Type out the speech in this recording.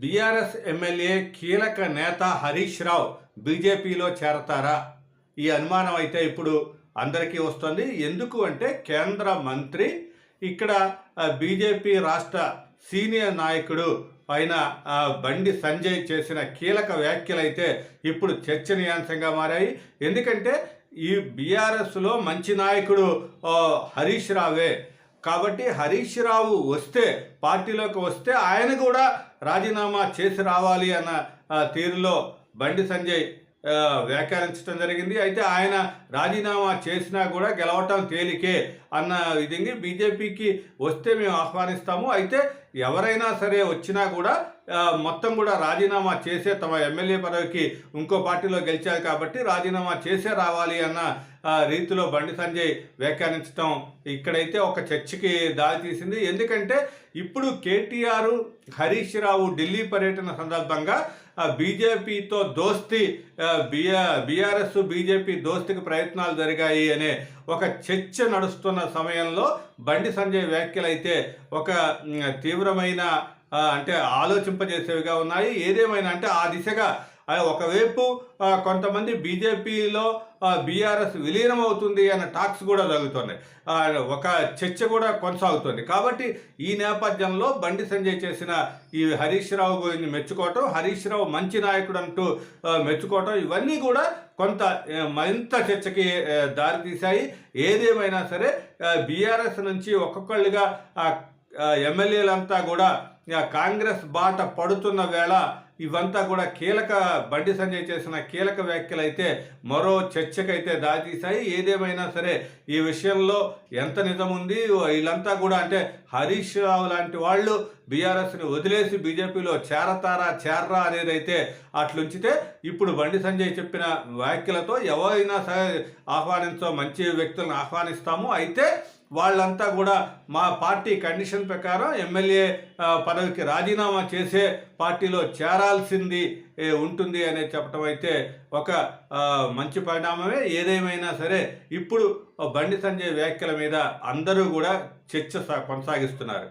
BRS MLA కీలక నేత హరీష్ రావు బీజేపీలో చేరతారా? ఈ అనుమానం అయితే ఇప్పుడు అందరికీ వస్తుంది. ఎందుకు అంటే కేంద్ర మంత్రి ఇక్కడ బీజేపీ రాష్ట్ర సీనియర్ నాయకుడు పైన బండి సంజయ్ చేసిన కీలక వ్యాఖ్యలైతే ఇప్పుడు చర్చనీయాంశంగా మారాయి. ఎందుకంటే ఈ బీఆర్ఎస్లో మంచి నాయకుడు హరీష్ రావే. కాబట్టి హరీష్ రావు వస్తే పార్టీలోకి వస్తే ఆయన కూడా రాజీనామా చేసి రావాలి అన్న తీరులో బండి సంజయ్ వ్యాఖ్యానించడం జరిగింది. అయితే ఆయన రాజీనామా చేసినా కూడా గెలవటం తేలికే అన్న విధంగా బీజేపీకి వస్తే మేము ఆహ్వానిస్తాము. అయితే ఎవరైనా సరే వచ్చినా కూడా మొత్తం కూడా రాజీనామా చేసే తమ ఎమ్మెల్యే పదవికి ఇంకో పార్టీలో గెలిచారు కాబట్టి రాజీనామా చేసే రావాలి అన్న రీతిలో బండి సంజయ్ వ్యాఖ్యానించడం ఇక్కడైతే ఒక చర్చకి దారితీసింది ఎందుకంటే ఇప్పుడు కేటీఆర్ హరీష్ రావు ఢిల్లీ పర్యటన సందర్భంగా బీజేపీతో దోస్తి ఆ, బీఆర్ఎస్ బీజేపీ దోస్తికి ప్రయత్నాలు జరిగాయి అనే ఒక చర్చ నడుస్తున్న సమయంలో బండి సంజయ్ వ్యాఖ్యలైతే ఒక తీవ్రమైన అంటే ఆలోచింపజేసేవిగా ఉన్నాయి. ఏదేమైనా అంటే ఆ దిశగా ఒకవైపు కొంతమంది బీజేపీలో బీఆర్ఎస్ విలీనం అవుతుంది అన్న టాక్స్ కూడా జరుగుతున్నాయి ఒక చర్చ కూడా కొనసాగుతుంది. కాబట్టి ఈ నేపథ్యంలో బండి సంజయ్ చేసిన ఈ హరీష్ రావు గురించి మెచ్చుకోవటం హరీష్ రావు మంచి నాయకుడు అంటూ మెచ్చుకోవటం ఇవన్నీ కూడా కొంత మరింత చర్చకి దారితీశాయి. ఏదేమైనా సరే బీఆర్ఎస్ నుంచి ఒక్కొక్కళ్ళుగా ఎమ్మెల్యేలంతా కూడా కాంగ్రెస్ బాట పడుతున్న వేళ ఇవంతా కూడా కీలక బండి సంజయ్ చేసిన కీలక వ్యాఖ్యలు అయితే మరో చర్చకైతే దారితీశాయి ఏదేమైనా సరే ఈ విషయంలో ఎంత నిజం ఉంది వీళ్ళంతా కూడా అంటే హరీష్ రావు లాంటి వాళ్ళు బీఆర్ఎస్ని వదిలేసి బీజేపీలో చేరతారా చేర్రా అనేది అయితే అట్లుంచితే ఇప్పుడు బండి సంజయ్ చెప్పిన వ్యాఖ్యలతో ఎవరైనా సరే ఆహ్వానించో మంచి వ్యక్తులను ఆహ్వానిస్తాము. అయితే వాళ్ళంతా కూడా మా పార్టీ కండిషన్ ప్రకారం ఎమ్మెల్యే పదవికి రాజీనామా చేసే పార్టీలో చేరాల్సింది ఉంటుంది అనేది చెప్పడం అయితే ఒక మంచి పరిణామమే. ఏదేమైనా సరే ఇప్పుడు బండి సంజయ్ వ్యాఖ్యల మీద అందరూ కూడా చర్చ కొనసాగిస్తున్నారు.